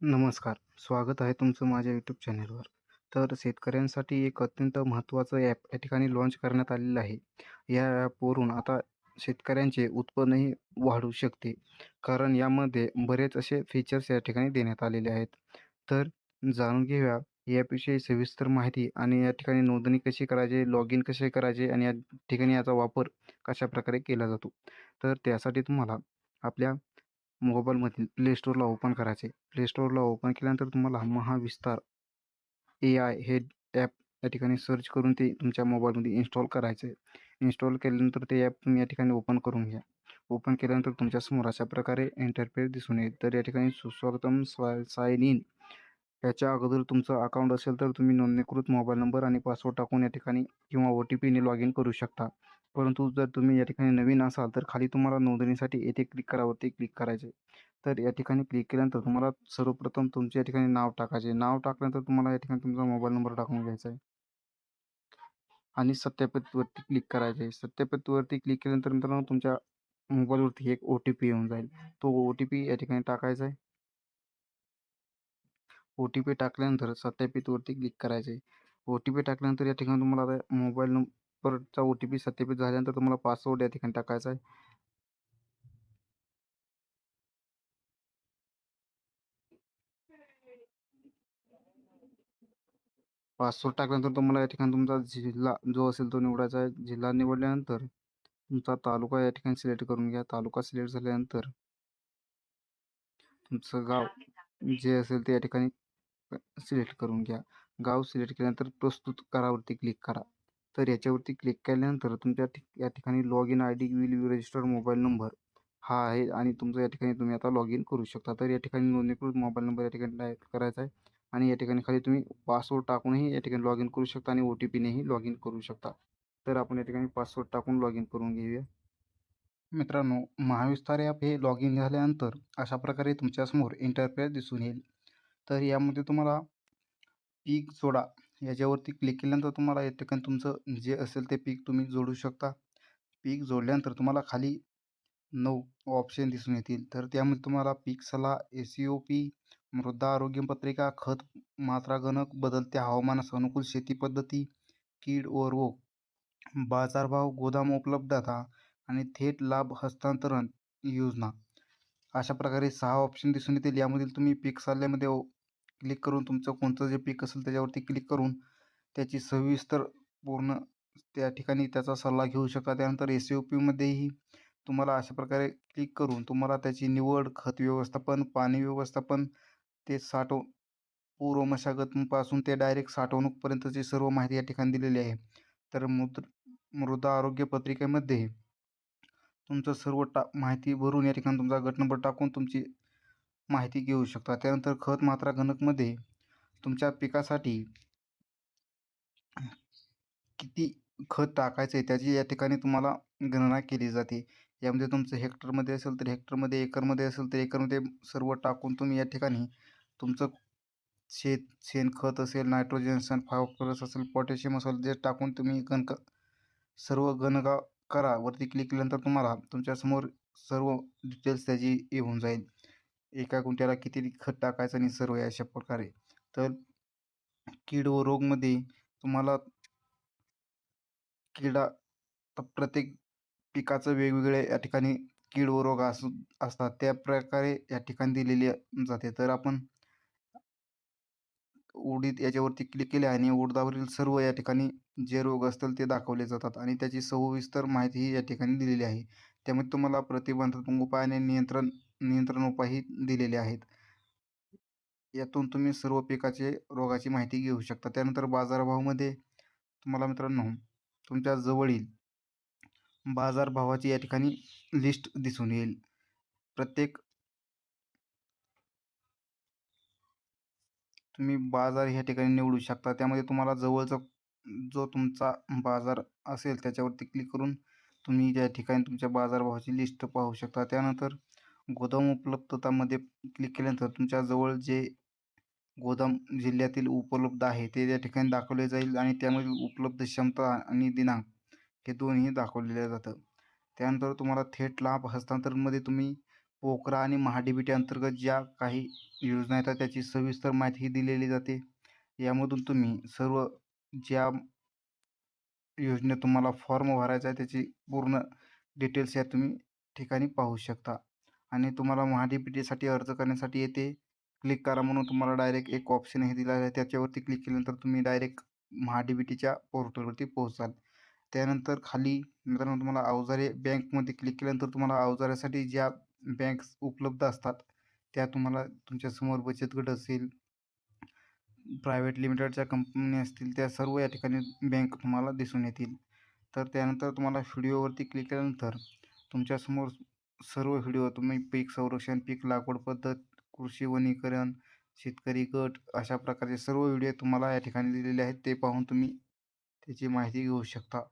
नमस्कार. स्वागत आहे तुमचं माझ्या यूट्यूब चॅनलवर. तर शेतकऱ्यांसाठी एक अत्यंत महत्त्वाचं ॲप या ठिकाणी लॉन्च करण्यात आलेलं आहे. या ॲपवरून आता शेतकऱ्यांचे उत्पन्नही वाढू शकते. कारण यामध्ये बरेच असे फीचर्स या ठिकाणी देण्यात आलेले आहेत. तर जाणून घेऊया याविषयी सविस्तर माहिती आणि या ठिकाणी नोंदणी कशी करायची, लॉग इन कसे करायचे आणि या ठिकाणी याचा वापर कशाप्रकारे केला जातो. तर त्यासाठी तुम्हाला आपल्या मोबाईलमधील प्लेश्टोअरला ओपन करायचे. प्लेश्टोअरला ओपन केल्यानंतर तुम्हाला महाविस्तार ए आय हे ॲप या ठिकाणी सर्च करून ते तुमच्या मोबाईलमध्ये इन्स्टॉल करायचे इन्स्टॉल केल्यानंतर ते ॲप तुम्ही या ठिकाणी ओपन करून घ्या. ओपन केल्यानंतर तुमच्यासमोर अशा प्रकारे इंटरफेस दिसून येईल. तर या ठिकाणी सुस्वागतम स्वा साईन इन याच्या अगोदर तुमचं अकाउंट असेल तर तुम्ही नोंदणीकृत मोबाईल नंबर आणि पासवर्ड टाकून या ठिकाणी किंवा ओ टी पीने लॉग इन करू शकता. परंतु जर तुम्ही या ठिकाणी नवीन असाल तर खाली तुम्हाला नोंदणीसाठी येथे क्लिक करावरती क्लिक करायचे. तर या ठिकाणी क्लिक केल्यानंतर तुम्हाला सर्वप्रथम तुमच्या या ठिकाणी नाव टाकायचे. नाव टाकल्यानंतर तुम्हाला या ठिकाणी तुमचा मोबाईल नंबर टाकून घ्यायचा आहे. आणि सत्यापितवरती क्लिक करायचे सत्यापितवरती क्लिक केल्यानंतर मित्रांनो तुमच्या मोबाईलवरती एक ओ टी पी येऊन जाईल. तो ओ टी पी या ठिकाणी टाकायचा आहे. ओ टी पी टाकल्यानंतर सत्यापितवरती क्लिक करायचे ओ टी पी टाकल्यानंतर या ठिकाणी तुम्हाला मोबाईल नंबर परचा ओ टी पी सत्यापित झाल्यानंतर तुम्हाला पासवर्ड या ठिकाणी टाकायचा आहे. पासवर्ड टाकल्यानंतर तुम्हाला या ठिकाणी तुमचा जिल्हा जो असेल तो निवडायचा आहे. जिल्हा निवडल्यानंतर तुमचा तालुका या ठिकाणी सिलेक्ट करून घ्या. तालुका सिलेक्ट झाल्यानंतर तुमचं गाव जे असेल ते या ठिकाणी सिलेक्ट करून घ्या. गाव सिलेक्ट केल्यानंतर प्रस्तुत करावरती क्लिक करा. तर याच्यावरती क्लिक केल्यानंतर तुमच्या ठिक या ठिकाणी log in I D will you registered mobile number हा आहे आणि तुमचं या ठिकाणी तुम्ही आता लॉग इन करू शकता. तर या ठिकाणी नोंदणीकृत मोबाईल नंबर या ठिकाणी टाईप करायचा आहे आणि या ठिकाणी खाली तुम्ही पासवर्ड टाकूनही या ठिकाणी लॉग इन करू शकता आणि ओ टी पीनेही लॉग इन करू शकता. तर आपण या ठिकाणी पासवर्ड टाकून लॉग इन करून घेऊया. मित्रांनो, महाविस्तार ॲप हे लॉग इन झाल्यानंतर अशा प्रकारे तुमच्यासमोर इंटरफेस दिसून येईल. तर यामध्ये तुम्हाला पीक जोडा याच्यावरती क्लिक केल्यानंतर तुम्हाला या ठिकाणी तुमचं जे असेल ते पीक तुम्ही जोडू शकता. पीक जोडल्यानंतर तुम्हाला खाली नऊ ऑप्शन दिसून येतील. तर त्यामध्ये तुम्हाला पीक सल्ला, ए सी ओ पी मृदा आरोग्य पत्रिका, खत मात्रा गणक, बदलत्या हवामानास अनुकूल शेती पद्धती, कीड व रोग, बाजारभाव, गोदाम उपलब्धता आणि थेट लाभ हस्तांतरण योजना अशा प्रकारे सहा ऑप्शन दिसून येतील. यामधील तुम्ही पीक सल्ल्यामध्ये क्लिक करून तुमचं कोणतं जे पीक असेल त्याच्यावरती क्लिक करून त्याची सविस्तर पूर्ण त्या ठिकाणी त्याचा सल्ला घेऊ शकता. त्यानंतर एस ओ पीमध्येही तुम्हाला अशा प्रकारे क्लिक करून तुम्हाला त्याची निवड, खत व्यवस्थापन, पाणी व्यवस्थापन, ते साठव पूर्व मशागतपासून ते डायरेक्ट साठवणूकपर्यंतची सर्व माहिती या ठिकाणी दिलेली आहे. तर मुद्र मृदा आरोग्य पत्रिकेमध्ये तुमचं सर्व टा माहिती भरून या ठिकाणी तुमचा गट नंबर टाकून तुमची माहिती घेऊ शकता. त्यानंतर खत मात्रा गणकमध्ये तुमच्या पिकासाठी किती खत टाकायचं आहे त्याची या ठिकाणी तुम्हाला गणना केली जाते. यामध्ये तुमचं हेक्टरमध्ये असेल तर हेक्टरमध्ये, एकरमध्ये असेल तर एकरमध्ये सर्व टाकून तुम्ही या ठिकाणी तुमचं शेत शेणखत असेल, नायट्रोजन असेल, फायफरस असेल, पोटॅशियम असेल जे टाकून तुम्ही गणक सर्व गणका करा. वरती क्लिक केल्यानंतर तुम्हाला तुमच्यासमोर सर्व डिटेल्स त्याची येऊन जाईल. एका गुंठ्याला किती खत टाकायचं आणि सर्व अशा प्रकारे. तर कीड व रोगमध्ये तुम्हाला किडा प्रत्येक पिकाचं वेगवेगळे या ठिकाणी कीड व रोग असू असतात. त्या प्रकारे या ठिकाणी दिलेली जाते. तर आपण उडीद याच्यावरती क्लिक केले आणि उडदावरील सर्व या ठिकाणी जे रोग असतील ते दाखवले जातात आणि त्याची सविस्तर माहितीही या ठिकाणी दिलेली आहे. त्यामुळे तुम्हाला प्रतिबंधात्मक उपाय आणि नियंत्रण नियंत्रण उपायही दिलेले आहेत. यातून तुम्ही सर्व पिकाचे रोगाची माहिती घेऊ शकता. त्यानंतर बाजारभावामध्ये तुम्हाला मित्रांनो तुमच्या जवळील बाजारभावाची या ठिकाणी लिस्ट दिसून येईल. प्रत्येक तुम्ही बाजार ह्या ठिकाणी निवडू शकता. त्यामध्ये तुम्हाला जवळचा जो तुमचा बाजार असेल त्याच्यावरती क्लिक करून तुम्ही त्या ठिकाणी तुमच्या बाजारभावाची लिस्ट पाहू शकता. त्यानंतर गोदाम उपलब्धतामध्ये क्लिक केल्यानंतर तुमच्या जवळ जे गोदाम जिल्ह्यातील उपलब्ध आहे ते त्या ठिकाणी दाखवले जाईल आणि त्यामधील उपलब्ध क्षमता आणि दिनांक हे दोन्ही दाखवलेलं जातं. त्यानंतर तुम्हाला थेट लाभ हस्तांतरणमध्ये तुम्ही पोकरा आणि महाडीबीटी अंतर्गत ज्या काही योजना येतात त्याची सविस्तर माहिती दिलेली जाते यामधून तुम्ही सर्व ज्या योजनेत तुम्हाला फॉर्म भरायचा आहे त्याची पूर्ण डिटेल्स या तुम्ही ठिकाणी पाहू शकता आणि तुम्हाला महाडीबीटीसाठी अर्ज करण्यासाठी येते. क्लिक करा म्हणून तुम्हाला डायरेक्ट एक ऑप्शन हे दिलेलं आहे. त्याच्यावरती क्लिक केल्यानंतर तुम्ही डायरेक्ट महाडीबीटीच्या पोर्टलवरती पोहोचाल. त्यानंतर खाली मित्रांनो तुम्हाला अवजारे बँकमध्ये क्लिक केल्यानंतर तुम्हाला अवजारासाठी ज्या बँक्स उपलब्ध असतात त्या तुम्हाला तुमच्यासमोर बचत गट असेल प्रायव्हेट लिमिटेडच्या कंपनी असतील त्या सर्व या ठिकाणी बँक तुम्हाला दिसून येतील. तर त्यानंतर तुम्हाला व्हिडिओवरती क्लिक केल्यानंतर तुमच्यासमोर सर्व व्हिडिओ तुम्ही पीक संरक्षण पीक लागवड पद्धत कृषी वनीकरण शेतकरी गट अशा प्रकारचे सर्व व्हिडिओ तुम्हाला या ठिकाणी दिलेले आहेत ते पाहून तुम्ही त्याची माहिती घेऊ शकता.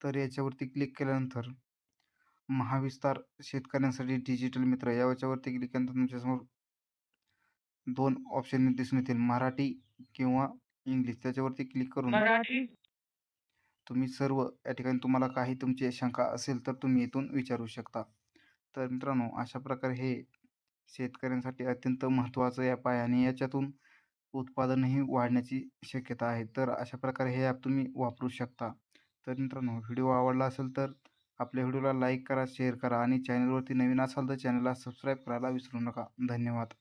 तर याच्यावरती क्लिक केल्यानंतर महाविस्तार शेतकऱ्यांसाठी डिजिटल मित्र या याच्यावरती क्लिक केल्यानंतर तुमच्यासमोर दोन ऑप्शन दिसून येतील मराठी किंवा इंग्लिश त्याच्यावरती क्लिक करून तुम्ही सर्व या ठिकाणी तुम्हाला काही तुमची शंका असेल तर तुम्ही इथून विचारू शकता. तर मित्रांनो अशा प्रकारे हे शेतकऱ्यांसाठी अत्यंत महत्त्वाचं ॲप आहे आणि याच्यातून उत्पादनही वाढण्याची शक्यता आहे. तर अशा प्रकारे हे ॲप तुम्ही वापरू शकता. तर मित्रांनो व्हिडिओ आवडला असेल तर आपल्या व्हिडिओला लाईक करा शेअर करा आणि चॅनलवरती नवीन असाल तर चॅनलला सबस्क्राईब करायला विसरू नका. धन्यवाद.